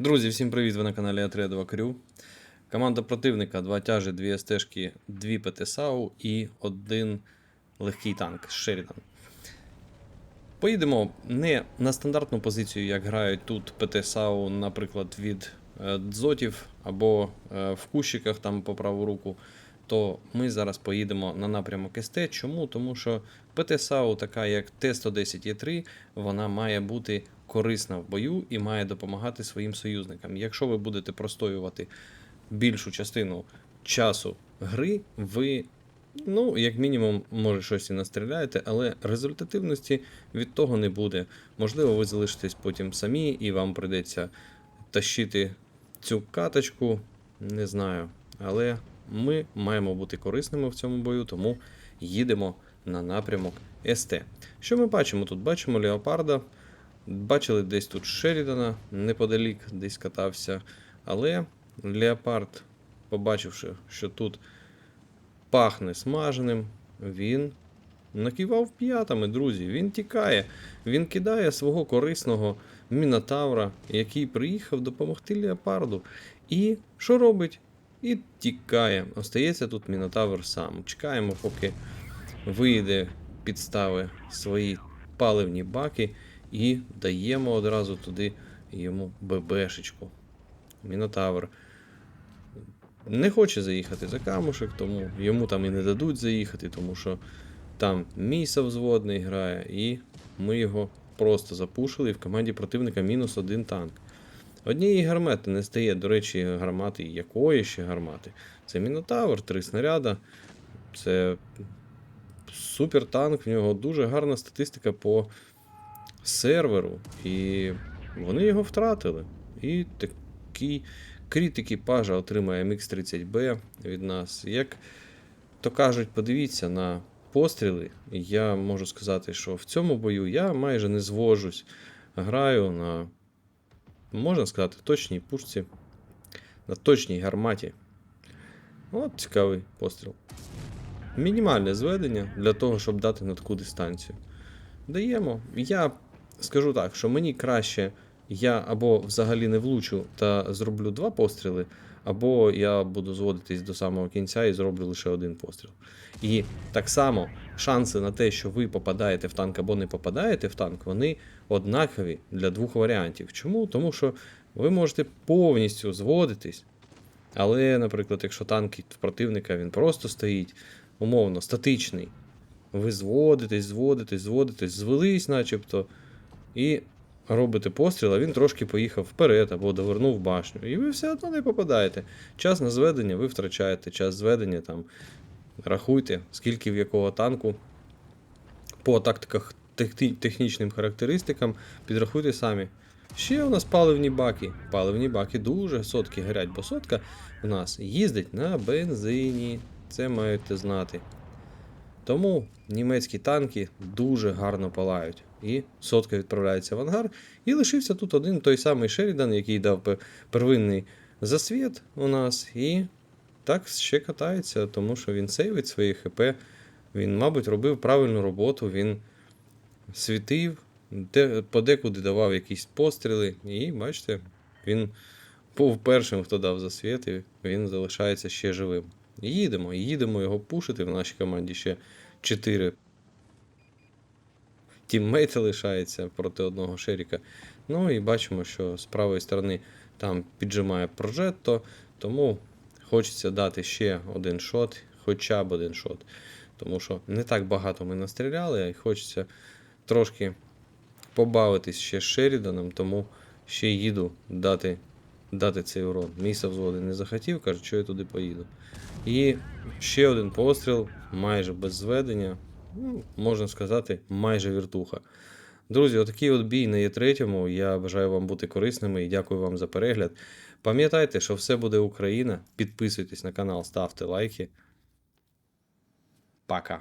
Друзі, всім привіт! Ви на каналі Атредова Крю. Команда противника, два тяжі, дві стежки, дві ПТСАУ і один легкий танк Шерідан. Поїдемо не на стандартну позицію, як грають тут ПТСАУ, наприклад, від е, дзотів або е, в кущиках там по праву руку. То ми зараз поїдемо на напрямок СТ. Чому? Тому що ПТСАУ, така як Т-110Е3, вона має бути корисна в бою і має допомагати своїм союзникам. Якщо ви будете простоювати більшу частину часу гри, ви, ну, як мінімум, може щось і настріляєте, але результативності від того не буде. Можливо, ви залишитесь потім самі, і вам прийдеться тащити цю каточку, не знаю. Але ми маємо бути корисними в цьому бою, тому їдемо на напрямок СТ. Що ми бачимо тут? Бачимо Леопарда. Бачили десь тут Шерідана неподалік, десь катався. Але Леопард, побачивши, що тут пахне смаженим, він накивав п'ятами, друзі. Він тікає, він кидає свого корисного мінотавра, який приїхав допомогти Леопарду. І що робить? І тікає. Остається тут мінотавр сам. Чекаємо, поки вийде, підстави свої паливні баки і даємо одразу туди йому ББшечку. Мінотавр не хоче заїхати за камушек, тому йому там і не дадуть заїхати, тому що там мій взводний грає, і ми його просто запушили, і в команді противника мінус один танк. Однієї гармати не стає, до речі, гармати якої ще гармати. Це Мінотавр, три снаряда. Це супер танк, в нього дуже гарна статистика по серверу. І вони його втратили. І такий кріт екіпажа отримає MX30B від нас. Як то кажуть, подивіться на постріли. Я можу сказати, що в цьому бою я майже не звожусь. Граю на, можна сказати, в точній пушці, на точній гарматі. От цікавий постріл. Мінімальне зведення для того, щоб дати на таку дистанцію. Даємо. Я скажу так, що мені краще я або взагалі не влучу та зроблю два постріли, або я буду зводитись до самого кінця і зроблю лише один постріл. І так само шанси на те, що ви попадаєте в танк або не попадаєте в танк, вони однакові для двох варіантів. Чому? Тому що ви можете повністю зводитись. Але, наприклад, якщо танк в противника він просто стоїть, умовно, статичний, ви зводитесь, зводитесь, зводитесь, звелись, начебто, і робите постріл, а він трошки поїхав вперед або довернув башню. І ви все одно не попадаєте. Час на зведення ви втрачаєте, час зведення там. Рахуйте, скільки в якого танку по тактиках техні- технічним характеристикам, підрахуйте самі. Ще у нас паливні баки. Паливні баки дуже сотки горять, бо сотка у нас їздить на бензині. Це маєте знати. Тому німецькі танки дуже гарно палають. І сотка відправляється в ангар. І лишився тут один той самий Шерідан, який дав первинний засвіт у нас. І так ще катається, тому що він сейвить свої ХП. Він, мабуть, робив правильну роботу, він світив, де, подекуди давав якісь постріли. І бачите, він був першим, хто дав засвіт, і він залишається ще живим. Їдемо, їдемо його пушити. В нашій команді ще 4 тіммейти лишається проти одного Шеріка. Ну і бачимо, що з правої сторони там піджимає прожетто, тому хочеться дати ще один шот, хоча б один шот. Тому що не так багато ми настріляли, й хочеться трошки побавитись ще з Шеріданом, тому ще їду дати, дати цей урон. Мій взводи не захотів, каже, що я туди поїду. І ще один постріл, майже без зведення. Ну, можна сказати, майже віртуха. Друзі, отакий от бій на є третьому. Я бажаю вам бути корисними і дякую вам за перегляд. Пам'ятайте, що все буде Україна. Підписуйтесь на канал, ставте лайки. Пока.